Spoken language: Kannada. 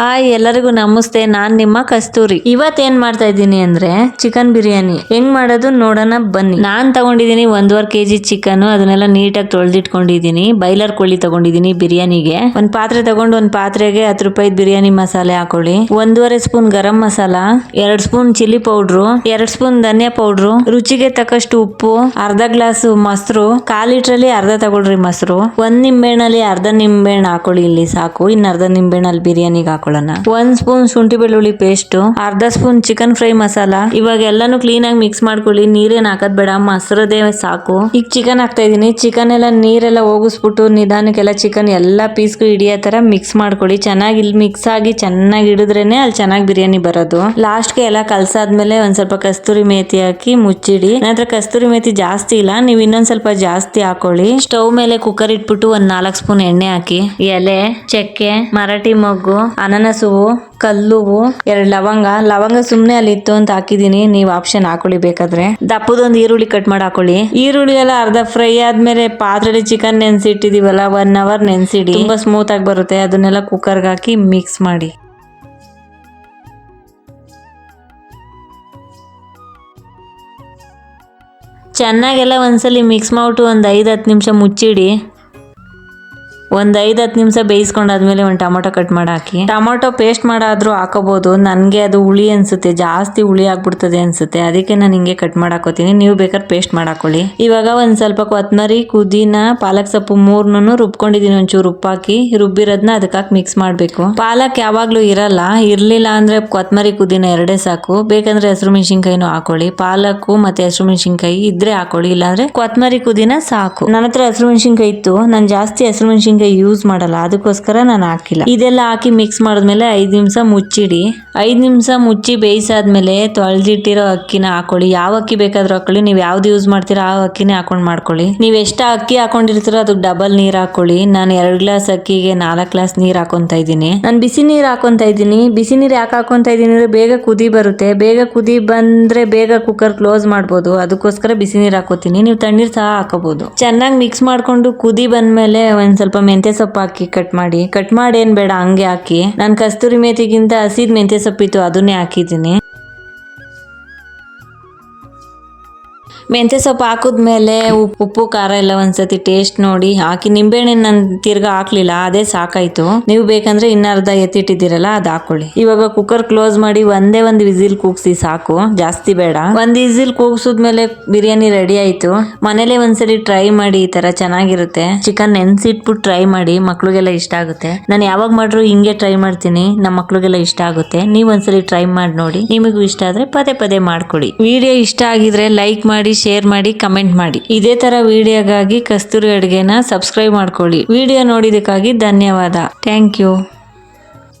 ಹಾಯ್ ಎಲ್ಲರಿಗೂ ನಮಸ್ತೆ, ನಾನ್ ನಿಮ್ಮ ಕಸ್ತೂರಿ. ಇವತ್ ಏನ್ ಮಾಡ್ತಾ ಇದ್ದೀನಿ ಅಂದ್ರೆ ಚಿಕನ್ ಬಿರಿಯಾನಿ. ಹೆಂಗ್ ಮಾಡೋದು ನೋಡೋಣ ಬನ್ನಿ. ನಾನ್ ತಗೊಂಡಿದ್ದೀನಿ ಒಂದೂವರೆ ಕೆಜಿ ಚಿಕನ್ ಅದನ್ನೆಲ್ಲ ನೀಟಾಗಿ ತೊಳೆದಿಟ್ಕೊಂಡಿದ್ದೀನಿ. ಬೈಲರ್ ಕೋಳಿ ತಗೊಂಡಿದ್ದೀನಿ ಬಿರಿಯಾನಿಗೆ. ಒಂದ್ ಪಾತ್ರೆ ತಗೊಂಡು ಒಂದ್ ಪಾತ್ರೆಗೆ ಹತ್ತು ರೂಪಾಯಿ ಬಿರಿಯಾನಿ ಮಸಾಲೆ ಹಾಕೊಳ್ಳಿ. ಒಂದೂವರೆ ಸ್ಪೂನ್ ಗರಂ ಮಸಾಲ, ಎರಡ್ ಸ್ಪೂನ್ ಚಿಲ್ಲಿ ಪೌಡ್ರು, ಎರಡ್ ಸ್ಪೂನ್ ಧನಿಯಾ ಪೌಡ್ರು, ರುಚಿಗೆ ತಕ್ಕಷ್ಟು ಉಪ್ಪು, ಅರ್ಧ ಗ್ಲಾಸ್ ಮೊಸರು, ಕಾಲ್ ಲೀಟ್ರಲ್ಲಿ ಅರ್ಧ ತಗೊಳ್ರಿ ಮೊಸರು. ಒಂದ್ ನಿಂಬೆಹಣ್ಣಲ್ಲಿ ಅರ್ಧ ನಿಂಬೆಹಣ್ಣು ಹಾಕೊಳ್ಳಿ ಇಲ್ಲಿ ಸಾಕು. ಇನ್ನ ಅರ್ಧ ನಿಂಬೆಹಣ್ಣಲ್ಲಿ ಬಿರಿಯಾನಿಗೆ ಹಾಕೊಳ್ಳೋಣ ಒಂದ್ ಸ್ಪೂನ್ ಶುಂಠಿ ಬೆಳ್ಳುಳ್ಳಿ ಪೇಸ್ಟ್ ಅರ್ಧ ಸ್ಪೂನ್ ಚಿಕನ್ ಫ್ರೈ ಮಸಾಲ. ಇವಾಗ ಎಲ್ಲಾನು ಕ್ಲೀನ್ ಆಗಿ ಮಿಕ್ಸ್ ಮಾಡ್ಕೊಳ್ಳಿ. ನೀರೇನ್ ಹಾಕದ್ ಬೇಡ ಮೊಸರದೇ ಸಾಕು. ಈಗ ಚಿಕನ್ ಹಾಕ್ತಾ ಇದೀನಿ ಚಿಕನ್ ಎಲ್ಲ ನೀರೆಲ್ಲ ಹೋಗಿಸ್ಬಿಟ್ಟು ನಿಧಾನಕ್ಕೆಲ್ಲ ಚಿಕನ್ ಎಲ್ಲಾ ಪೀಸ್ಗೂ ಹಿಡಿಯೋ ತರ ಮಿಕ್ಸ್ ಮಾಡ್ಕೊಳ್ಳಿ. ಚೆನ್ನಾಗಿ ಇಲ್ಲಿ ಮಿಕ್ಸ್ ಆಗಿ ಚೆನ್ನಾಗಿ ಹಿಡಿದ್ರೇನೆ ಅಲ್ಲಿ ಚೆನ್ನಾಗಿ ಬಿರಿಯಾನಿ ಬರೋದು. ಲಾಸ್ಟ್ಗೆ ಎಲ್ಲ ಕಲ್ಸಾದ್ಮೇಲೆ ಒಂದ್ ಸ್ವಲ್ಪ ಕಸ್ತೂರಿ ಮೇತಿ ಹಾಕಿ ಮುಚ್ಚಿಡಿ. ನಂತರ ಕಸ್ತೂರಿ ಮೇತಿ ಜಾಸ್ತಿ ಇಲ್ಲ, ನೀವು ಇನ್ನೊಂದ್ ಸ್ವಲ್ಪ ಜಾಸ್ತಿ ಹಾಕೊಳ್ಳಿ. ಸ್ಟವ್ ಮೇಲೆ ಕುಕ್ಕರ್ ಇಟ್ಬಿಟ್ಟು ಒಂದ್ ನಾಲ್ಕು ಸ್ಪೂನ್ ಎಣ್ಣೆ ಹಾಕಿ. ಎಲೆ, ಚಕ್ಕೆ, ಮರಾಠಿ ಮೊಗ್ಗು ಅನಾನಸ್ ಹೂವು ಕಲ್ಲು ಹೂವು ಎರಡು ಲವಂಗ. ಲವಂಗ ಸುಮ್ನೆ ಅಲ್ಲಿ ಇತ್ತು ಅಂತ ಹಾಕಿದೀನಿ. ನೀವು ಆಪ್ಷನ್ ಹಾಕೊಳ್ಳಿ ಬೇಕಾದ್ರೆ. ದಪ್ಪದೊಂದು ಈರುಳ್ಳಿ ಕಟ್ ಮಾಡಿ ಹಾಕೊಳ್ಳಿ. ಈರುಳ್ಳಿ ಎಲ್ಲ ಅರ್ಧ ಫ್ರೈ ಆದ್ಮೇಲೆ ಪಾತ್ರೆಲಿ ಚಿಕನ್ ನೆನ್ಸಿಟ್ಟಿದೀವಲ್ಲ ಒನ್ ಅವರ್ ನೆನ್ಸಿಡಿ. ತುಂಬಾ ಸ್ಮೂತ್ ಆಗಿ ಬರುತ್ತೆ. ಅದನ್ನೆಲ್ಲ ಕುಕ್ಕರ್ಗೆ ಹಾಕಿ ಮಿಕ್ಸ್ ಮಾಡಿ. ಚೆನ್ನಾಗೆಲ್ಲ ಒಂದ್ಸಲಿ ಮಿಕ್ಸ್ ಮಾಡ್ಬಿಟ್ಟು ಒಂದು ಐದು ಹತ್ತು ನಿಮಿಷ ಮುಚ್ಚಿಡಿ. ಒಂದು ಐದು ಹತ್ತು ನಿಮಿಷ ಬೇಯಿಸ್ಕೊಂಡಾದ್ಮೇಲೆ ಒಂದು ಟೊಮೊಟೊ ಕಟ್ ಮಾಡಿ ಹಾಕಿ. ಟೊಮೊಟೊ ಪೇಸ್ಟ್ ಮಾಡಾದ್ರೂ ಹಾಕೋಬಹುದು ನನಗೆ ಅದು ಹುಳಿ ಅನ್ಸುತ್ತೆ. ಜಾಸ್ತಿ ಹುಳಿ ಆಗ್ಬಿಡ್ತದೆ ಅನ್ಸುತ್ತೆ. ಅದಕ್ಕೆ ನಾನು ಹಿಂಗೆ ಕಟ್ ಮಾಡಾಕೋತೀನಿ ನೀವು ಬೇಕಾದ್ರೆ ಪೇಸ್ಟ್ ಮಾಡಾಕೊಳ್ಳಿ ಇವಾಗ ಒಂದು ಸ್ವಲ್ಪ ಕೊತ್ತಂಬರಿ ಕುದಿನ ಪಾಲಕ್ ಸೊಪ್ಪು ಮೂರ್ನೂ ರುಬ್ಕೊಂಡಿದೀನಿ ಒಂಚೂರು ಉಪ್ಪಾಕಿ. ರುಬ್ಬಿರೋದನ್ನ ಅದಕ್ಕೆ ಹಾಕಿ ಮಿಕ್ಸ್ ಮಾಡಬೇಕು. ಪಾಲಕ್ ಯಾವಾಗಲೂ ಇರಲ್ಲ. ಇರಲಿಲ್ಲ ಅಂದ್ರೆ ಕೊತ್ತಂಬರಿ ಕುದಿನ ಎರಡೇ ಸಾಕು. ಬೇಕಂದ್ರೆ ಹಸಿರು ಮೆಣಸಿನ್ಕಾಯಿನೂ ಹಾಕೊಳ್ಳಿ. ಪಾಲಕ್ಕು ಮತ್ತೆ ಹಸಿರು ಮೆಣಸಿನ್ಕಾಯಿ ಇದ್ರೆ ಹಾಕೊಳ್ಳಿ. ಇಲ್ಲಾಂದ್ರೆ ಕೊತ್ತಂಬರಿ ಕುದಿನ ಸಾಕು. ನನ್ನ ಹತ್ರ ಹಸಿರು ಮೆಣಸಿನ್ಕಾಯಿ ಇತ್ತು. ನಾನು ಜಾಸ್ತಿ ಹಸಿರು ಮೆಣಸಿನ್ಕಾಯಿ ಯೂಸ್ ಮಾಡಲ್ಲ. ಅದಕ್ಕೋಸ್ಕರ ನಾನು ಹಾಕಿಲ್ಲ. ಇದೆಲ್ಲ ಹಾಕಿ ಮಿಕ್ಸ್ ಮಾಡಿದ್ಮೇಲೆ ಐದು ನಿಮಿಷ ಮುಚ್ಚಿಡಿ. ಐದು ನಿಮಿಷ ಮುಚ್ಚಿ ಬೇಯಿಸಾದ್ಮೇಲೆ ತೊಳೆದಿಟ್ಟಿರೋ ಅಕ್ಕಿನ ಹಾಕೊಳ್ಳಿ. ಯಾವ ಅಕ್ಕಿ ಬೇಕಾದ್ರೂ ಹಾಕೊಳ್ಳಿ. ನೀವು ಯಾವ್ದು ಯೂಸ್ ಮಾಡ್ತೀರಾ ಆ ಅಕ್ಕಿನೇ ಹಾಕೊಂಡು ಮಾಡ್ಕೊಳ್ಳಿ. ನೀವು ಎಷ್ಟು ಅಕ್ಕಿ ಹಾಕೊಂಡಿರ್ತೀರೋ ಅದಕ್ಕೆ ಡಬಲ್ ನೀರ್ ಹಾಕೊಳ್ಳಿ. ನಾನು ಎರಡು ಗ್ಲಾಸ್ ಅಕ್ಕಿಗೆ ನಾಲ್ಕು ಗ್ಲಾಸ್ ನೀರ್ ಹಾಕೊಂತ ಇದ್ದೀನಿ. ನಾನು ಬಿಸಿ ನೀರ್ ಹಾಕೊಂತ ಇದ್ದೀನಿ. ಬಿಸಿ ನೀರ್ ಯಾಕೆ ಹಾಕೊಂತ ಇದ್ದೀನಿ ಅಂದ್ರೆ ಬೇಗ ಕುದಿ ಬರುತ್ತೆ. ಬೇಗ ಕುದಿ ಬಂದ್ರೆ ಬೇಗ ಕುಕ್ಕರ್ ಕ್ಲೋಸ್ ಮಾಡ್ಬೋದು. ಅದಕ್ಕೋಸ್ಕರ ಬಿಸಿ ನೀರ್ ಹಾಕೋತೀನಿ. ನೀವು ತಣ್ಣೀರ್ ಸಹ ಹಾಕೋಬಹುದು ಚೆನ್ನಾಗಿ ಮಿಕ್ಸ್ ಮಾಡ್ಕೊಂಡು ಕುದಿ ಬಂದ್ಮೇಲೆ ಒಂದ್ ಸ್ವಲ್ಪ ಮೆಂತ್ಯ ಸೊಪ್ಪು ಹಾಕಿ ಕಟ್ ಮಾಡಿ. ಕಟ್ ಮಾಡಿ ಏನ್ ಬೇಡ, ಹಂಗೆ ಹಾಕಿ. ನಾನು ಕಸ್ತೂರಿ ಮೇಥಿಗಿಂತ ಹಸಿದ್ ಮೆಂತ್ಯ ಸೊಪ್ಪಿತ್ತು, ಅದನ್ನೇ ಹಾಕಿದ್ದೀನಿ. ಮೆಂತ್ಯ ಸೊಪ್ಪು ಹಾಕಿದ್ಮೇಲೆ ಉಪ್ಪು ಉಪ್ಪು, ಖಾರ ಎಲ್ಲ ಒಂದ್ಸತಿ ಟೇಸ್ಟ್ ನೋಡಿ ಹಾಕಿ ನಿಂಬೆಹಣ್ಣೆ ನಾನು ತಿರ್ಗಾ ಹಾಕ್ಲಿಲ್ಲ, ಅದೇ ಸಾಕಾಯ್ತು. ನೀವು ಬೇಕಂದ್ರೆ ಇನ್ನರ್ಧ ಎತ್ತಿಟ್ಟಿದ್ದೀರಲ್ಲ, ಅದು ಹಾಕೊಳ್ಳಿ. ಇವಾಗ ಕುಕ್ಕರ್ ಕ್ಲೋಸ್ ಮಾಡಿ ಒಂದೇ ಒಂದು ವಿಸಿಲ್ ಕೂಗ್ಸಿ ಸಾಕು, ಜಾಸ್ತಿ ಬೇಡ. ಒಂದ್ ವಿಸಿಲ್ ಕೂಗ್ಸಿದ್ಮೇಲೆ ಬಿರಿಯಾನಿ ರೆಡಿ ಆಯ್ತು. ಮನೇಲೆ ಒಂದ್ಸಲಿ ಟ್ರೈ ಮಾಡಿ, ಈ ತರ ಚೆನ್ನಾಗಿರುತ್ತೆ. ಚಿಕನ್ ನೆನ್ಸಿಟ್ಬಿಟ್ಟು ಟ್ರೈ ಮಾಡಿ, ಮಕ್ಳಿಗೆಲ್ಲ ಇಷ್ಟ ಆಗುತ್ತೆ. ನಾನು ಯಾವಾಗ ಮಾಡ್ರು ಹಿಂಗೆ ಟ್ರೈ ಮಾಡ್ತೀನಿ ನಮ್ಮ ಮಕ್ಳಿಗೆಲ್ಲ ಇಷ್ಟ ಆಗುತ್ತೆ. ನೀವ್ ಒಂದ್ಸರಿ ಟ್ರೈ ಮಾಡಿ ನೋಡಿ. ನಿಮಗೂ ಇಷ್ಟ ಆದ್ರೆ ಪದೇ ಪದೇ ಮಾಡ್ಕೊಡಿ. ವಿಡಿಯೋ ಇಷ್ಟ ಆಗಿದ್ರೆ ಲೈಕ್ ಮಾಡಿ ಶೇರ್ ಮಾಡಿ ಕಮೆಂಟ್ ಮಾಡಿ. ಇದೇ ತರ ವಿಡಿಯೋಗಾಗಿ ಕಸ್ತೂರಿ ಅಡುಗೆನ ಸಬ್ಸ್ಕ್ರೈಬ್ ಮಾಡ್ಕೊಳ್ಳಿ. ವಿಡಿಯೋ ನೋಡಿದಕ್ಕಾಗಿ ಧನ್ಯವಾದ. Thank you